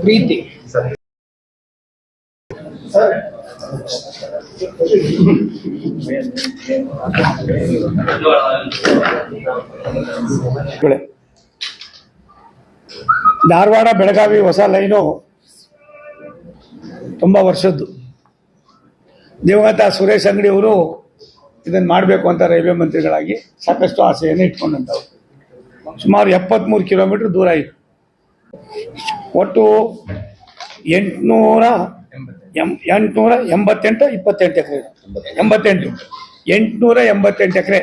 ಪ್ರೀತಿ ಬೆಳೆ ಧಾರವಾಡ ಬೆಳಗಾವಿ ಹೊಸ ಲೈನು ತುಂಬ ವರ್ಷದ್ದು. ದಿವಂಗತ ಸುರೇಶ್ ಅಂಗಡಿ ಅವರು ಇದನ್ನು ಮಾಡಬೇಕು ಅಂತ ರೈಲ್ವೆ ಮಂತ್ರಿಗಳಾಗಿ ಸಾಕಷ್ಟು ಆಸೆಯನ್ನು ಇಟ್ಕೊಂಡಂಥವ್ರು ಸುಮಾರು ಎಪ್ಪತ್ತ್ಮೂರು ಕಿಲೋಮೀಟರ್ ದೂರ ಇದೆ. ಒಟ್ಟು ಎಂಟುನೂರ ಎಂಟುನೂರ ಎಂಬತ್ತೆಂಟು, ಇಪ್ಪತ್ತೆಂಟು ಎಕರೆ ಎಂಬತ್ತೆಂಟು. ಎಂಟುನೂರ ಎಂಬತ್ತೆಂಟು ಎಕರೆ.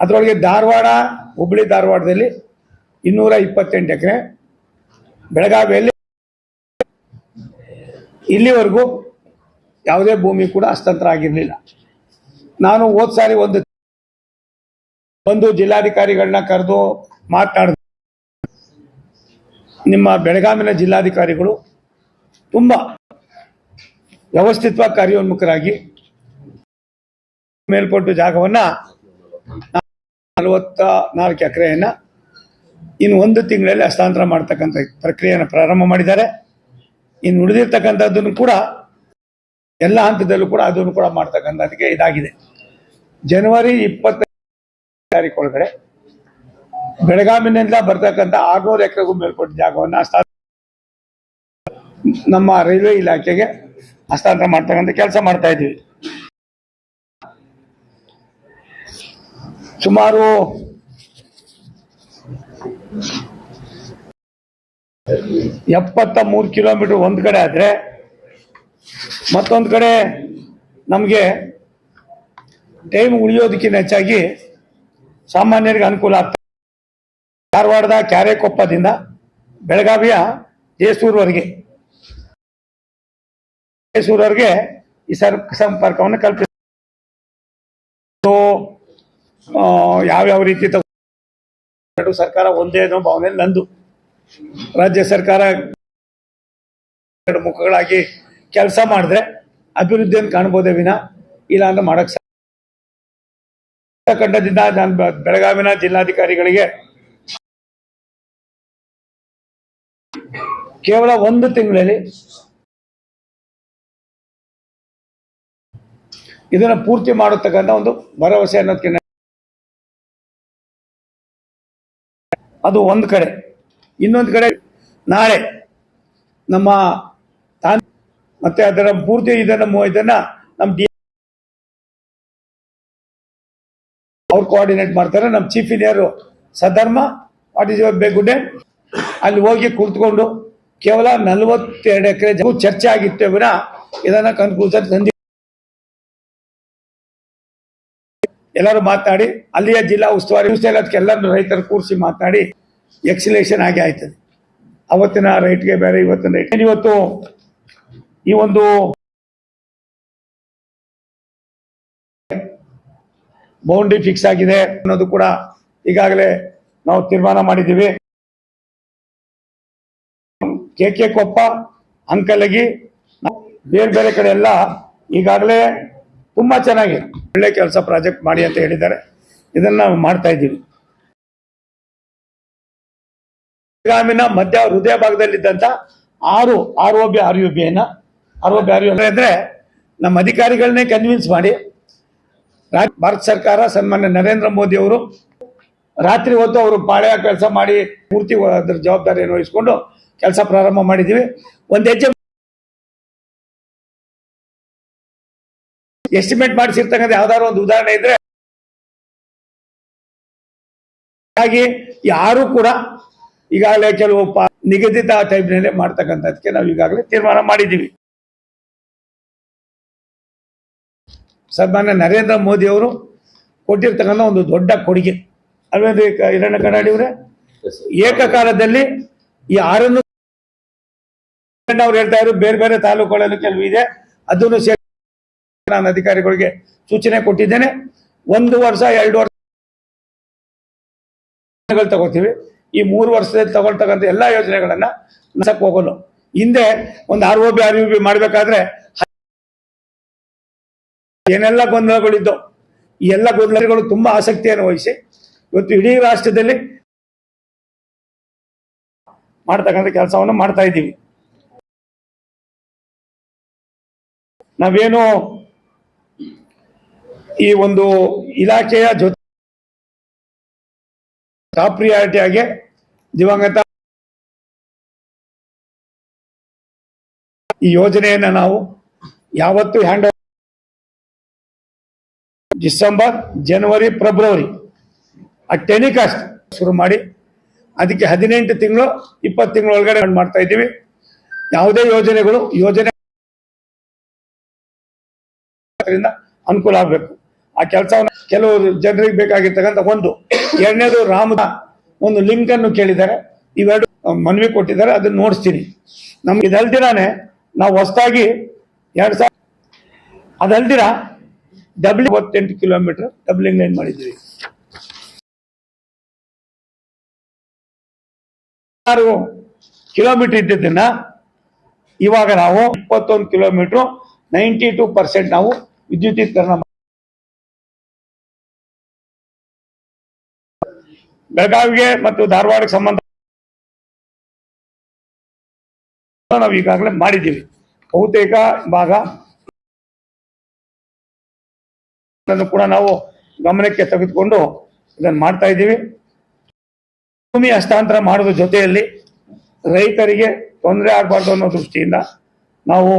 ಅದರೊಳಗೆ ಧಾರವಾಡ ಹುಬ್ಬಳ್ಳಿ ಧಾರವಾಡದಲ್ಲಿ ಇನ್ನೂರ ಇಪ್ಪತ್ತೆಂಟು ಎಕರೆ. ಬೆಳಗಾವಿಯಲ್ಲಿ ಇಲ್ಲಿವರೆಗೂ ಯಾವುದೇ ಭೂಮಿ ಕೂಡ ಹಸ್ತಾಂತರ ಆಗಿರಲಿಲ್ಲ ನಾನು ಹೋದ್ ಸಾರಿ ಒಂದು ಬಂದು ಜಿಲ್ಲಾಧಿಕಾರಿಗಳನ್ನ ಕರೆದು ಮಾತನಾಡಿದ ನಿಮ್ಮ ಬೆಳಗಾವಿನ ಜಿಲ್ಲಾಧಿಕಾರಿಗಳು ತುಂಬ ವ್ಯವಸ್ಥಿತವಾಗಿ ಕಾರ್ಯೋನ್ಮುಖರಾಗಿ ಮೇಲ್ಪಟ್ಟು ಜಾಗವನ್ನ ನಲವತ್ತ ನಾಲ್ಕು ಎಕರೆಯನ್ನ ಇನ್ನು ಒಂದು ತಿಂಗಳಲ್ಲಿ ಹಸ್ತಾಂತರ ಮಾಡ್ತಕ್ಕಂಥ ಪ್ರಕ್ರಿಯೆಯನ್ನು ಪ್ರಾರಂಭ ಮಾಡಿದ್ದಾರೆ. ಇನ್ನು ಉಳಿದಿರ್ತಕ್ಕಂಥದ್ದನ್ನು ಕೂಡ ಎಲ್ಲ ಹಂತದಲ್ಲೂ ಕೂಡ ಅದನ್ನು ಕೂಡ ಮಾಡ್ತಕ್ಕಂಥದ್ದಕ್ಕೆ ಇದಾಗಿದೆ. ಜನವರಿ ಇಪ್ಪತ್ತ ತಾರೀಕು ಒಳಗಡೆ ಬೆಳಗಾವಿನಿಂದ ಬರ್ತಕ್ಕಂಥ ಆರ್ನೂರು ಎಕರೆಗೂ ಮೇಲ್ಪಟ್ಟ ಜಾಗವನ್ನು ಹಸ್ತಾಂತರ ನಮ್ಮ ರೈಲ್ವೆ ಇಲಾಖೆಗೆ ಹಸ್ತಾಂತರ ಮಾಡ್ತಕ್ಕಂಥ ಕೆಲಸ ಮಾಡ್ತಾ ಇದ್ದೀವಿ. ಸುಮಾರು ಎಪ್ಪತ್ತ ಮೂರು ಕಿಲೋಮೀಟರ್ ಒಂದ್ ಕಡೆ ಆದ್ರೆ ಮತ್ತೊಂದು ಕಡೆ ನಮಗೆ ಟೈಮ್ ಉಳಿಯೋದಕ್ಕಿಂತ ಹೆಚ್ಚಾಗಿ ಸಾಮಾನ್ಯರಿಗೆ ಅನುಕೂಲ ಆಗ್ತದೆ ಧಾರವಾಡದ ಕ್ಯಾರೆಕೊಪ್ಪದಿಂದ ಬೆಳಗಾವಿಯ ಜೇಸೂರ್ವರೆಗೆ ಜೇಸೂರ್ವರೆಗೆ ಈ ಸರ್, ಸಂಪರ್ಕವನ್ನು ಕಲ್ಪಿಸ ಯಾವ್ಯಾವ ರೀತಿ ಎರಡು ಸರ್ಕಾರ, ಒಂದೇ ಅನ್ನೋ ಭಾವನೆ ನಂದು. ರಾಜ್ಯ ಸರ್ಕಾರ ಎರಡು ಮುಖಗಳಾಗಿ ಕೆಲಸ ಮಾಡಿದ್ರೆ ಅಭಿವೃದ್ಧಿಯನ್ನು ಕಾಣ್ಬೋದೇ ವಿನ, ಇಲ್ಲ ಅಂದ್ರೆ ಮಾಡಕ್ ಕಂಡದಿಂದ ನಾನು ಬೆಳಗಾವಿನ ಜಿಲ್ಲಾಧಿಕಾರಿಗಳಿಗೆ ಕೇವಲ ಒಂದು ತಿಂಗಳಲ್ಲಿ ಇದನ್ನ ಪೂರ್ತಿ ಮಾಡತಕ್ಕಂಥ ಒಂದು ಭರವಸೆ ಅನ್ನೋದಕ್ಕಿಂತ ಅದು ಒಂದು ಕಡೆ. ಇನ್ನೊಂದು ಕಡೆ ನಾಳೆ ನಮ್ಮ ಮತ್ತೆ ಅದರ ಪೂರ್ತಿ ಇದನ್ನ ಇದನ್ನ ನಮ್ಮ ಡಿ ಅವ್ರು ಕೋಆರ್ಡಿನೇಟ್ ಮಾಡ್ತಾರೆ. ನಮ್ಮ ಚೀಫ್ ಇಂಜಿನಿಯರ್ ಸದರ್ಮ ವಾಟ್ ಇಸ್ ಯುವರ್ ಗುಡ್ ಅಲ್ಲಿ ಹೋಗಿ ಕುಳಿತುಕೊಂಡು ಕೇವಲ ನಲವತ್ತೆರಡು ಎಕರೆ ಚರ್ಚೆ ಆಗಿತ್ತು ಇದನ್ನ ಕನ್ಕ್ಲೂಷನ್ ತಂದಿ ಎಲ್ಲರೂ ಮಾತನಾಡಿ ಅಲ್ಲಿಯ ಜಿಲ್ಲಾ ಉಸ್ತುವಾರಿ ಅದಕ್ಕೆ ಎಲ್ಲರೂ ರೈತರ ಕೂರಿಸಿ ಮಾತನಾಡಿ ಎಕ್ಸಿಲೇಷನ್ ಆಗಿ ಆಯ್ತದೆ. ಅವತ್ತಿನ ರೈಟ್ಗೆ ಬೇರೆ ಇವತ್ತಿನ ರೈಟ್. ಇವತ್ತು? ಈ ಒಂದು ಬೌಂಡ್ರಿ ಫಿಕ್ಸ್ ಆಗಿದೆ ಅನ್ನೋದು ಕೂಡ ಈಗಾಗಲೇ ನಾವು ತೀರ್ಮಾನ ಮಾಡಿದ್ದೀವಿ. ಕೆ ಕೆ ಕೊಪ್ಪ, ಅಂಕಲಗಿ, ಬೇರೆ ಬೇರೆ ಕಡೆ ಎಲ್ಲ ಈಗಾಗಲೇ ತುಂಬಾ ಚೆನ್ನಾಗಿ ಒಳ್ಳೆ ಕೆಲಸ ಪ್ರಾಜೆಕ್ಟ್ ಮಾಡಿ ಅಂತ ಹೇಳಿದ್ದಾರೆ. ಇದನ್ನ ನಾವು ಮಾಡ್ತಾ ಇದ್ದೀವಿ. ಬೆಳಗಾವಿನ ಮಧ್ಯ ಹೃದಯ ಭಾಗದಲ್ಲಿದ್ದಂತ ಆರು R O B, R U B ಅನ್ನ, ಆರ್ ಬಿ, ಆರ್ ನಮ್ಮ ಅಧಿಕಾರಿಗಳನ್ನೇ ಕನ್ವಿನ್ಸ್ ಮಾಡಿ ಭಾರತ ಸರ್ಕಾರ ಸನ್ಮಾನ್ಯ ನರೇಂದ್ರ ಮೋದಿ ಅವರು ರಾತ್ರಿ ಹೊತ್ತು ಅವರು ಪಾಳ್ಯ ಕೆಲಸ ಮಾಡಿ ಪೂರ್ತಿ ಅದ್ರ ಜವಾಬ್ದಾರಿಯನ್ನು ವಹಿಸ್ಕೊಂಡು ಕೆಲಸ ಪ್ರಾರಂಭ ಮಾಡಿದ್ದೀವಿ. ಒಂದು ಹೆಜ್ಜೆ ಎಸ್ಟಿಮೇಟ್ ಮಾಡಿಸಿರ್ತಕ್ಕಂಥ ಯಾವ್ದಾದ್ರು ಒಂದು ಉದಾಹರಣೆ ಇದ್ರೆ ಹಾಗಾಗಿ ಯಾರು ಕೂಡ ಈಗಾಗಲೇ ಕೆಲವು ನಿಗದಿತ ಟೈಮ್ನಲ್ಲೇ ಮಾಡ್ತಕ್ಕಂಥದಕ್ಕೆ ನಾವು ಈಗಾಗಲೇ ತೀರ್ಮಾನ ಮಾಡಿದ್ದೀವಿ. ಸನ್ಮಾನ್ಯ ನರೇಂದ್ರ ಮೋದಿ ಅವರು ಕೊಟ್ಟಿರ್ತಕ್ಕಂಥ ಒಂದು ದೊಡ್ಡ ಕೊಡುಗೆ. ಅಲ್ವೇ ಇರಣ್ಣ ಕನ್ನಡಿಯವರೇ ಏಕಕಾಲದಲ್ಲಿ ಈ ಆರನ್ನು ಅವ್ರು ಹೇಳ್ತಾ ಇದ್ರು ಬೇರೆ ಬೇರೆ ತಾಲೂಕುಗಳಲ್ಲಿ ಕೆಲವು ಇದೆ ಅದನ್ನು ಸೇರಿ ನಾನು ಅಧಿಕಾರಿಗಳಿಗೆ ಸೂಚನೆ ಕೊಟ್ಟಿದ್ದೇನೆ. ಒಂದು ವರ್ಷ, ಎರಡು ವರ್ಷ ತಗೋತೀವಿ. ಈ ಮೂರು ವರ್ಷದಲ್ಲಿ ತಗೊಳ್ತಕ್ಕಂಥ ಎಲ್ಲ ಯೋಜನೆಗಳನ್ನ ನಸಕ್ ಹೋಗೋನು. ಹಿಂದೆ ಒಂದು R O B, R U B ಮಾಡಬೇಕಾದ್ರೆ ಏನೆಲ್ಲ ಗೊಂದಲಗಳಿದ್ದು ಈ ಎಲ್ಲ ಗೊಂದಲಗಳು ತುಂಬಾ ಆಸಕ್ತಿಯನ್ನು ವಹಿಸಿ ಇವತ್ತು ಇಡೀ ರಾಷ್ಟ್ರದಲ್ಲಿ ಮಾಡ್ತಕ್ಕಂಥ ಕೆಲಸವನ್ನು ಮಾಡ್ತಾ ಇದ್ದೀವಿ. ನಾವೇನು ಈ ಒಂದು ಇಲಾಖೆಯ ಜೊತೆ ಟಾಪ್ ಪ್ರಿಯಾರಿಟಿ ಆಗಿ ದಿವಂಗತ ಈ ಯೋಜನೆಯನ್ನ ನಾವು ಯಾವತ್ತು ಹ್ಯಾಂಡ್ ಡಿಸೆಂಬರ್, ಜನವರಿ, ಫೆಬ್ರವರಿ ಆ ಟೆನಿಕಾಸ್ಟ್ ಶುರು ಮಾಡಿ ಅದಕ್ಕೆ ಹದಿನೆಂಟು ತಿಂಗಳು, ಇಪ್ಪತ್ತು ತಿಂಗಳ ಒಳಗಡೆ ಮಾಡ್ತಾ ಇದ್ದೀವಿ. ಯಾವುದೇ ಯೋಜನೆಗಳು ಯೋಜನೆ ಅನುಕೂಲ ಆಗಬೇಕು. ಆ ಕೆಲಸವನ್ನು ಕೆಲವು ಜನರಿಗೆ ಬೇಕಾಗಿರ್ತಕ್ಕಂಥ ಒಂದು ಎರಡನೇದು ರಾಮದ ಒಂದು ಲಿಂಕ್ ಅನ್ನು ಕೇಳಿದ್ದಾರೆ. ಇವೆರಡು ಮನವಿ ಕೊಟ್ಟಿದ್ದಾರೆ. ಅದನ್ನ ನೋಡಿಸ್ತೀನಿ. ನಮ್ಗೆ ಇದಲ್ದಿರಾನೆ ನಾವು ಹೊಸದಾಗಿ ಎರಡು ಸಾವಿರ ಅದಲ್ದಿರ ಡಬ್ಲ್ಯೂ ಮೂವತ್ತೆಂಟು ಕಿಲೋಮೀಟರ್ ಡಬ್ಲಿಂಗ್ ಲೈನ್ ಮಾಡಿದ್ವಿ. ಕಿಲೋಮೀಟರ್ ಇದ್ದಿದ್ದನ್ನ ಇವಾಗ ನಾವು ಇಪ್ಪತ್ತೊಂದು ಕಿಲೋಮೀಟರ್ ನೈಂಟಿ ಟೂ ಪರ್ಸೆಂಟ್ ನಾವು ವಿದ್ಯುದೀಕರಣ ಬೆಳಗಾವಿಗೆ ಮತ್ತು ಧಾರವಾಡಕ್ಕೆ ಸಂಬಂಧ ನಾವು ಈಗಾಗಲೇ ಮಾಡಿದ್ದೀವಿ. ಬಹುತೇಕ ಭಾಗ ಕೂಡ ನಾವು ಗಮನಕ್ಕೆ ತೆಗೆದುಕೊಂಡು ಇದನ್ನು ಮಾಡ್ತಾ ಇದ್ದೀವಿ. ಭೂಮಿ ಹಸ್ತಾಂತರ ಮಾಡೋದ್ರ ಜೊತೆಯಲ್ಲಿ ರೈತರಿಗೆ ತೊಂದರೆ ಆಗಬಾರ್ದು ಅನ್ನೋ ದೃಷ್ಟಿಯಿಂದ ನಾವು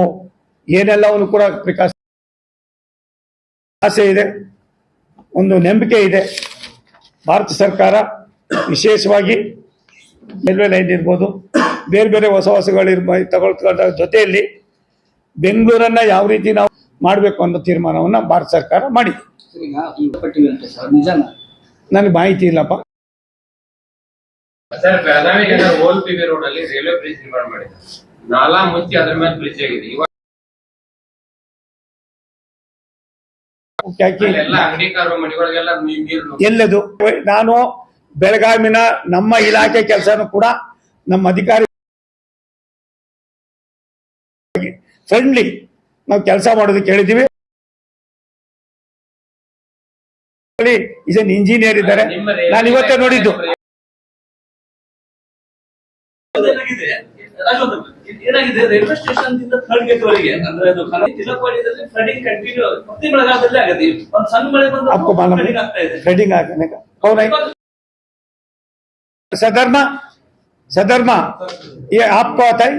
ಏನೆಲ್ಲವನ್ನು ಕೂಡ ಪ್ರಕಾಶ ಆಸೆ ಇದೆ, ಒಂದು ನಂಬಿಕೆ ಇದೆ. ಭಾರತ ಸರ್ಕಾರ ವಿಶೇಷವಾಗಿ ರೈಲ್ವೆ ಲೈನ್ ಇರ್ಬೋದು ಬೇರೆ ಬೇರೆ ಹೊಸ ಹೊಸಗಳಿರ್ಬೋದು ತಗೊಳ್ಕೊಂಡ ಜೊತೆಯಲ್ಲಿ ಬೆಂಗಳೂರನ್ನ ಯಾವ ರೀತಿ ನಾವು ಮಾಡಬೇಕು ಅನ್ನೋ ತೀರ್ಮಾನವನ್ನು ಭಾರತ ಸರ್ಕಾರ ಮಾಡಿದೆ. ನನಗೆ ಮಾಹಿತಿ ಇಲ್ಲಪ್ಪ. ಸರ್ ಬೆಳಗಾವಿ ನಗರ ಓಲ್ ಪಿ ರೋಡ್ ಅಲ್ಲಿ ರೈಲ್ವೆ ಬ್ರಿಡ್ಜ್ ನಿರ್ಮಾಣ ಮಾಡಿದ್ದಾರೆ. ನಾಲಾ ಮುಚ್ಚಿ ಅದ್ರ ಮೇಲೆ ಬ್ರಿಡ್ಜ್ ಆಗಿದೆ. ಇವಾಗ ಯಾಕೆ? ಎಲ್ಲ ಅಂಗಡಿಕಾರರು ಮನೆಗಳಿಗೆಲ್ಲ ನೀ- ನೀರು ನುಗ್ಗಿ- ಎಲ್ಲದು. ನಾನು ಬೆಳಗಾವಿನ ನಮ್ಮ ಇಲಾಖೆ ಕೆಲಸನೂ ಕೂಡ ನಮ್ಮ ಅಧಿಕಾರಿ ಫ್ರೆಂಡ್ಲಿ ನಾವು ಕೆಲಸ ಮಾಡೋದಕ್ಕೆ ಹೇಳಿದ್ದೀವಿ ಇಸ್ ಎನ್ ಇಂಜಿನಿಯರ್ ಇದ್ದಾರೆ. ನಾನು ಇವತ್ತೇ ನೋಡಿದ್ದು. ಏನಾಗಿದೆ? ರೈಲ್ವೆ ಸ್ಟೇಷನ್ ಥರ್ಡ್ ಗೇಟ್ ವರೆಗೆ ಅಂದ್ರೆ ಅದು ತಿಲಕವಾಡಿದಲ್ಲಿ ಫ್ಲಡಿಂಗ್ ಕಂಟಿನ್ಯೂ ಪ್ರತಿ ಬೆಳಗಾವದಲ್ಲಿ ಆಗುತ್ತೆ ಒಂದು ಸಣ್ಣ ಮಳೆ ಬಂದು ಫ್ಲಡಿಂಗ್ ಆಗ್ತಾ ಇದೆ. સધર્મ સધર્મ એ આપવા થાય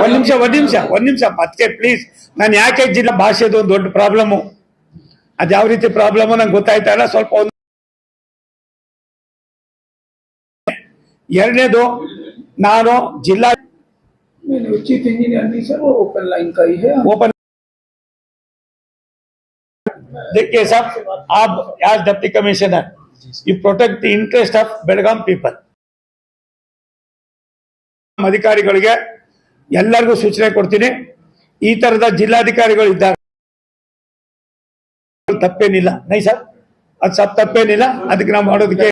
ಒಂದ್ ನಿಮಿಷ ಒಂದ್ ನಿಮಿಷ ಒಂದ್ ನಿಮಿಷ ಮತ್ತೆ ಪ್ಲೀಸ್ ನಾನು ಯಾಕೆ ಜಿಲ್ಲಾ ಭಾಷೆದು ಒಂದು ದೊಡ್ಡ ಪ್ರಾಬ್ಲಮ್ ಅದ್ ಯಾವ ರೀತಿ ಪ್ರಾಬ್ಲಮ್ ನಂಗೆ ಗೊತ್ತಾಯ್ತಲ್ಲ ಸ್ವಲ್ಪ ಒಂದು ಎರಡನೇದು ನಾನು ಜಿಲ್ಲಾ ಓಪನ್ ಲೈನ್ ಕೈ ಓಪನ್ देखिए साहब आप as deputy commissioner you protect the interest of Belgaum people ಅಧಿಕಾರಿಗಳಿಗೆ ಎಲ್ಲರಿಗೂ ಸೂಚನೆ ಕೊಡ್ತೀನಿ ಈ ತರದ ಜಿಲ್ಲಾಧಿಕಾರಿಗಳು ಇದ್ದಾಗ ತಪ್ಪೇನಿಲ್ಲ ನೈ ಸರ್ ಅದು ಸಬ್ ತಪ್ಪೇನಿಲ್ಲ ಅದಕ್ಕೆ ನಾವು ಮಾಡೋದಕ್ಕೆ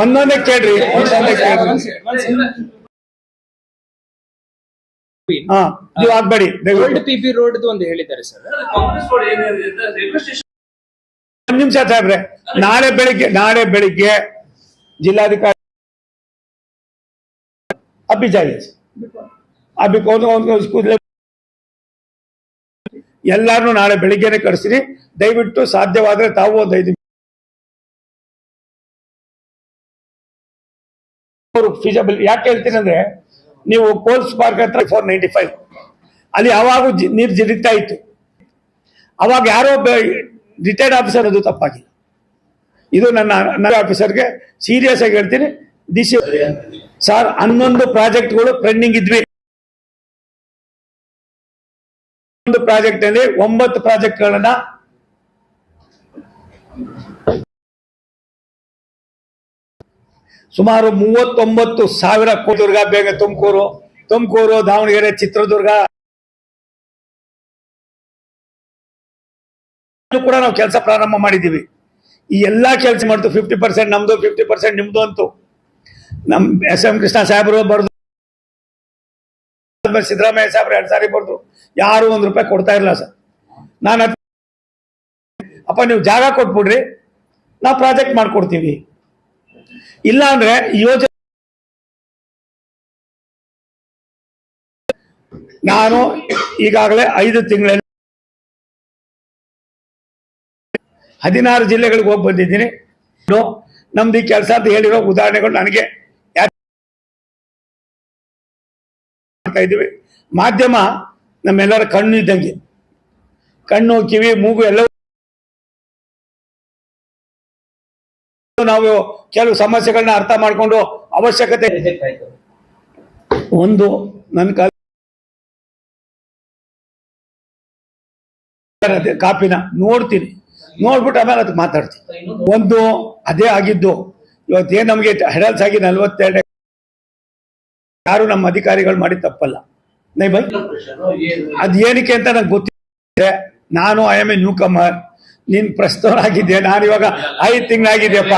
ಒಂದೊಂದೇ ಕೇಳ್ರಿ ಒಂದೊಂದೇ ಕೇಳ್ರಿ ಹಾ ನೀವು ಆಗ್ಬೇಡಿ ಓಲ್ಡ್ ಪಿ ಬಿ ರೋಡ್ ಒಂದು ಹೇಳಿದ್ದಾರೆ ಸರ್. ಒಂದ್ ನಿಮಿಷ ಸಾಹೇಬ್ರೆ ನಾಳೆ ಬೆಳಿಗ್ಗೆ ನಾಳೆ ಬೆಳಿಗ್ಗೆ ಜಿಲ್ಲಾಧಿಕಾರಿ अभी ಅಬಿ अभी ನಾಳೆ ಬೆಳಿಗ್ಗೆನೆ ಕಳಿಸ್ತೀನಿ ದಯವಿಟ್ಟು ಸಾಧ್ಯವಾದ್ರೆ ತಾವು ಒಂದು ಐದು ಫೀಸಬಲ್ ಯಾಕೆ ಹೇಳ್ತೀನಿ ಅಂದ್ರೆ ನೀವು ಕೋಲ್ಸ್ ಪಾರ್ಕ್ ಹತ್ರ ಫೋರ್ ನೈಂಟಿ ಫೈವ್ ಅಲ್ಲಿ ಯಾವಾಗ ನೀರು ಜಿಡಿತಾ ಇತ್ತು. ಅವಾಗ ಯಾರೋ ರಿಟೈರ್ಡ್ ಆಫೀಸರ್ ಅದು ತಪ್ಪಾಗಿಲ್ಲ. ಇದು ನನ್ನ ಆಫೀಸರ್ಗೆ ಸೀರಿಯಸ್ ಆಗಿ ಹೇಳ್ತೀನಿ. ಡಿ ಸಿ ಸರ್ ಹನ್ನೊಂದು ಪ್ರಾಜೆಕ್ಟ್ಗಳು ಪೆಂಡಿಂಗ್ ಇದ್ವಿ. ಒಂದು ಪ್ರಾಜೆಕ್ಟ್ ಅಲ್ಲಿ ಒಂಬತ್ತು ಪ್ರಾಜೆಕ್ಟ್ಗಳನ್ನ ಸುಮಾರು ಮೂವತ್ತೊಂಬತ್ತು ಸಾವಿರ ಕೋಟಿ ದುರ್ಗ ಬೇಗ ತುಮಕೂರು. ತುಮಕೂರು, ದಾವಣಗೆರೆ, ಚಿತ್ರದುರ್ಗ. ಕೂಡ ನಾವು ಕೆಲಸ ಪ್ರಾರಂಭ ಮಾಡಿದ್ದೀವಿ. ಈ ಎಲ್ಲಾ ಕೆಲಸ ಮಾಡ್ತು ಫಿಫ್ಟಿ ಪರ್ಸೆಂಟ್ ನಮ್ದು ಫಿಫ್ಟಿ ಪರ್ಸೆಂಟ್ ನಿಮ್ದು ಅಂತು. ನಮ್ ಎಸ್ ಎಂ ಕೃಷ್ಣ ಸಾಹೇಬರು ಬರ್ದು ಸಿದ್ದರಾಮಯ್ಯ ಸಾಹೇಬ್ರು ಎರಡು ಸಾರಿ ಬರ್ದು ಯಾರು ಒಂದು ರೂಪಾಯಿ ಕೊಡ್ತಾ ಇರಲಿಲ್ಲ ಸರ್. ನಾನು ಅಪ್ಪ, ನೀವು ಜಾಗ ಕೊಟ್ಬಿಡ್ರಿ. ನಾವು ಪ್ರಾಜೆಕ್ಟ್ ಮಾಡ್ಕೊಡ್ತೀವಿ. ಇಲ್ಲ ಅಂದ್ರೆ ಯೋಜನೆ ನಾನು ಈಗಾಗಲೇ ಐದು ತಿಂಗಳಲ್ಲಿ ಹದಿನಾರು ಜಿಲ್ಲೆಗಳಿಗೆ ಹೋಗಿ ಬಂದಿದ್ದೀನಿ. ನಮ್ದು ಈ ಕೆಲಸ ಅಂತ ಹೇಳಿರೋ ಉದಾಹರಣೆಗಳು ನನಗೆ ಮಾಧ್ಯಮ ನಮ್ಮೆಲ್ಲರ ಕಣ್ಣು ಇದ್ದಂಗೆ. ಕಣ್ಣು, ಕಿವಿ, ಮೂಗು ಎಲ್ಲವೂ ನಾವು ಕೆಲವು ಸಮಸ್ಯೆಗಳನ್ನ ಅರ್ಥ ಮಾಡ್ಕೊಂಡು ಅವಶ್ಯಕತೆ ಒಂದು, ನನ್ನ ಕಾಪಿನ ನೋಡ್ತೀನಿ. ನೋಡ್ಬಿಟ್ಟು ಆಮೇಲೆ ಅದಕ್ಕೆ ಮಾತಾಡ್ತೀನಿ. ಒಂದು, ಅದೇ ಆಗಿದ್ದು, ಇವತ್ತೇ ನಮಗೆ ಹೆಡಲ್ಸ್ ಆಗಿ ನಲ್ವತ್ತೆರಡು ಯಾರು ನಮ್ಮ ಅಧಿಕಾರಿಗಳು ಮಾಡಿ ತಪ್ಪಲ್ಲ. ನೈ ಬೈ ಅದೇನಕ್ಕೆ ಅಂತ ನಂಗೆ ಗೊತ್ತಿದೆ ನಾನು I am a newcomer ನೀನ್ ಪ್ರಸ್ತವರಾಗಿದ್ದೆ ನಾನು ಇವಾಗ ಐದು ತಿಂಗಳಾಗಿದೆಯಪ್ಪ.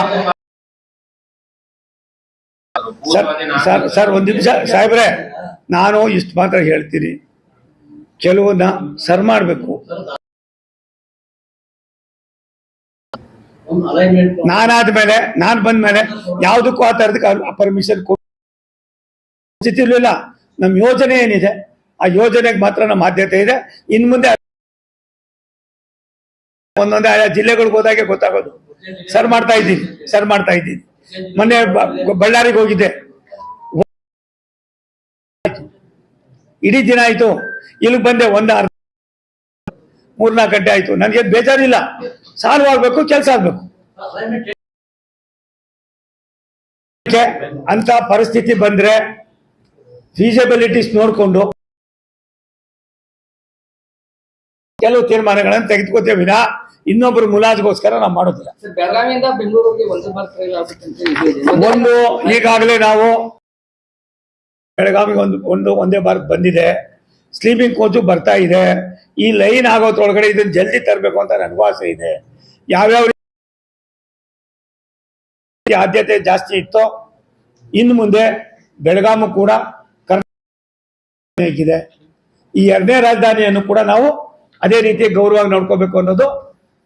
ಸರ್ ಸರ್ ಸರ್, ಒಂದ್ ನಿಮಿಷ. ಸಾಹೇಬ್ರೆ, ನಾನು ಇಷ್ಟು ಮಾತ್ರ ಹೇಳ್ತೀನಿ. ಕೆಲವನ್ನ ಸರ್ ಮಾಡಬೇಕು. ನಾನಾದ್ಮೇಲೆ ನಾನು ಬಂದ್ಮೇಲೆ ಯಾವುದಕ್ಕೂ ಆ ಥರದಕ್ಕೆ ಪರ್ಮಿಷನ್ ಕೊಡ್ತಿರ್ಲಿಲ್ಲ ನಮ್ಮ ಯೋಜನೆ ಏನಿದೆ? ಆ ಯೋಜನೆಗೆ ಮಾತ್ರ ನಮ್ಮ ಆದ್ಯತೆ ಇದೆ. ಇನ್ ಮುಂದೆ ಒಂದೊಂದೇ ಆಯಾ ಜಿಲ್ಲೆಗಳಿಗೆ ಹೋದಾಗೆ ಗೊತ್ತಾಗೋದು. ಸರ್ ಮಾಡ್ತಾ ಇದ್ದೀನಿ ಸರ್ ಮಾಡ್ತಾ ಇದ್ದೀನಿ. ಮೊನ್ನೆ ಬಳ್ಳಾರಿಗೆ ಹೋಗಿದ್ದೆ. ಇಡೀ ದಿನ ಆಯ್ತು, ಇಲ್ಲಿಗೆ ಬಂದೆ, ಒಂದ್ ಮೂರ್ನಾಲ್ಕು ಗಂಟೆ ಆಯ್ತು. ನನಗೆ ಬೇಜಾರಿಲ್ಲ. ಸಾಲ್ವ್ ಆಗ್ಬೇಕು, ಕೆಲಸ ಆಗ್ಬೇಕು. ಅಂತ ಪರಿಸ್ಥಿತಿ ಬಂದ್ರೆ ಫೀಸಿಬಿಲಿಟೀಸ್ ನೋಡ್ಕೊಂಡು ಕೆಲವು ತೀರ್ಮಾನಗಳನ್ನು ತೆಗೆದುಕೋತೇವೆ. ವಿನಾ ಇನ್ನೊಬ್ಬರು ಮುಲಾಜ್ಗೋಸ್ಕರ ನಾವು ಮಾಡೋದಿಲ್ಲ. ಬೆಳಗಾವಿಯಿಂದ ಬೆಂಗಳೂರಿಗೆ ಒಂದು ಈಗಾಗಲೇ ನಾವು ಬೆಳಗಾವಿಗೆ ಒಂದು ಒಂದು ಒಂದೇ ಬಾರ್ ಬಂದಿದೆ. ಸ್ಲೀಪಿಂಗ್ ಕೋಚು ಬರ್ತಾ ಇದೆ. ಈ ಲೈನ್ ಆಗೋದ್ರೊಳಗಡೆ ಇದನ್ನ ಜಲ್ದಿ ತರಬೇಕು ಅಂತ ನನಗೂ ಆಸೆ ಇದೆ. ಯಾವ್ಯಾವ ಆದ್ಯತೆ ಜಾಸ್ತಿ ಇತ್ತೋ ಇನ್ನು ಮುಂದೆ ಬೆಳಗಾಮು ಕೂಡ ಕರ್ನಾಟಕ ಈ ಎರಡನೇ ರಾಜಧಾನಿಯನ್ನು ಕೂಡ ನಾವು ಅದೇ ರೀತಿ ಗೌರವವಾಗಿ ನೋಡ್ಕೋಬೇಕು ಅನ್ನೋದು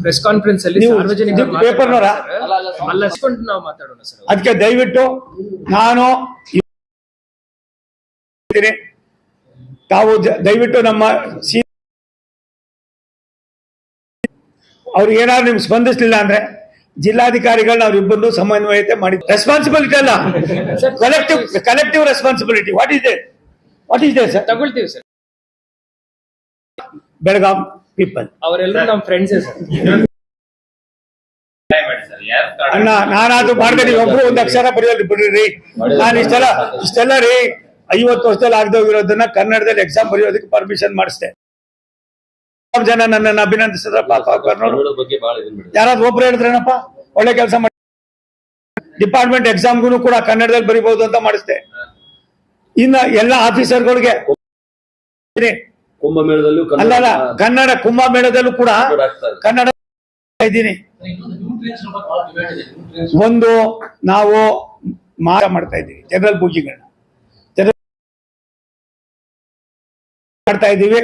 ಪ್ರೆಸ್ ಕಾನ್ಫರೆನ್ಸ್ ಅಲ್ಲಿ ನೀವು ಸಾರ್ವಜನಿಕ ನೀವು ಪೇಪರ್ನವರ ಅಲ್ಲ ಹಚ್ಕೊಂಡು ನಾವು ಮಾತಾಡೋಣ ಸರ್ ಅದಕ್ಕೆ ದಯವಿಟ್ಟು ನಾನು ಇದ್ದೀನಿ. ತಾವು ದಯವಿಟ್ಟು ನಮ್ಮ ಸಿ ಅವ್ರಿಗೆ ಏನಾದ್ರು ನಿಮ್ಗೆ ಸ್ಪಂದಿಸ್ಲಿಲ್ಲ ಅಂದ್ರೆ ಜಿಲ್ಲಾಧಿಕಾರಿಗಳನ್ನ ಅವ್ರಿಬ್ಬರನ್ನು ಸಮನ್ವಯತೆ ಮಾಡಿ. ರೆಸ್ಪಾನ್ಸಿಬಿಲಿಟಿ ಅಲ್ಲ. Collective collective responsibility what is the what is the sir ತಗೊಳ್ತೀವಿ ಸರ್ ಬೆಳಗಾಂ ಪೀಪಲ್ ಅವರೆಲ್ಲರೂ ನಮ್ಮ ಫ್ರೆಂಡ್ಸೇ ಸರ್ ಅಣ್ಣ ನಾನಾದ್ರೂ ಮಾಡ್ದೆ ಒಬ್ರು ಒಂದ್ ಅಕ್ಷರ ಬರೆಯೋದು ಬಿಡ್ರಿ. ನಾನು ಇಷ್ಟೆಲ್ಲ ಇಷ್ಟೆಲ್ಲ ರೀ ಐವತ್ತು ವರ್ಷದಲ್ಲಿ ಆಗದೋಗಿರೋದನ್ನ ಕನ್ನಡದಲ್ಲಿ ಎಕ್ಸಾಮ್ ಬರೆಯೋದಕ್ಕೆ ಪರ್ಮಿಷನ್ ಮಾಡಿಸ್ದೆ. ಜನ ನನ್ನನ್ನು ಅಭಿನಂದಿಸಿದ್ರ ಪಾಪ ಯಾರಾದ್ರೂ ಒಬ್ರು ಹೇಳಿದ್ರೇನಪ್ಪ? ಒಳ್ಳೆ ಕೆಲಸ ಮಾಡಿ ಡಿಪಾರ್ಟ್ಮೆಂಟ್ ಎಕ್ಸಾಮ್ಗೂ ಕೂಡ ಕನ್ನಡದಲ್ಲಿ ಬರಿಬಹುದು ಅಂತ ಮಾಡಿಸ್ದೆ. ಇನ್ನ ಎಲ್ಲ ಆಫೀಸರ್ಗಳಿಗೆ ಕುಂಭಮೇಳದಲ್ಲೂ ಕನ್ನಡ ಕನ್ನಡ ಕುಂಭಮೇಳದಲ್ಲೂ ಕೂಡ. ಕನ್ನಡ ಇದ್ದೀನಿ. ಒಂದು ನಾವು ಮಾರ ಮಾಡ್ತಾ ಇದ್ದೀವಿ ಜನರಲ್ ಪೂಜೆಗಳನ್ನ ಮಾಡ್ತಾ ಇದ್ದೀವಿ.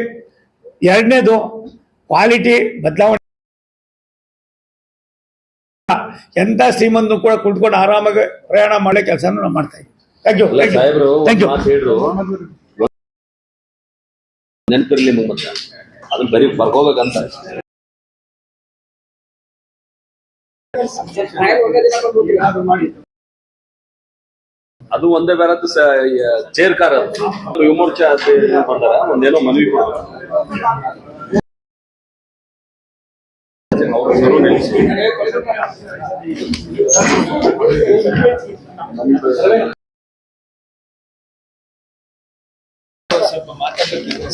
ಎರಡನೇದು ಕ್ವಾಲಿಟಿ ಬದಲಾವಣೆ. ಎಂತ ಶ್ರೀಮಂತನು ಕೂಡ ಕುಳಿತುಕೊಂಡು ಆರಾಮಾಗಿ ಪ್ರಯಾಣ ಮಾಡೋ ಕೆಲಸ ನಾವು ಮಾಡ್ತಾ ಇದ್ದೀವಿ. ಥ್ಯಾಂಕ್ ಯು ಥ್ಯಾಂಕ್ ಯು ನೆನಪಿರ್ಲಿ ನಿಮ್ಗೆ ಮತ್ತೆ ಅದನ್ನ ಬರೀ ಬರ್ಕೋಬೇಕಂತ ಅದು ಒಂದೇ ಬೇರೆ ಚೇರ್ ಕಾರ್ ಅದು. ವಿಮೋರ್ಚ ಮಾಡ್ತಾರ, ಒಂದೇನೋ ಮನವಿ ಸ್ವಲ್ಪ ಮಾತಾಡ್ಬೇಕು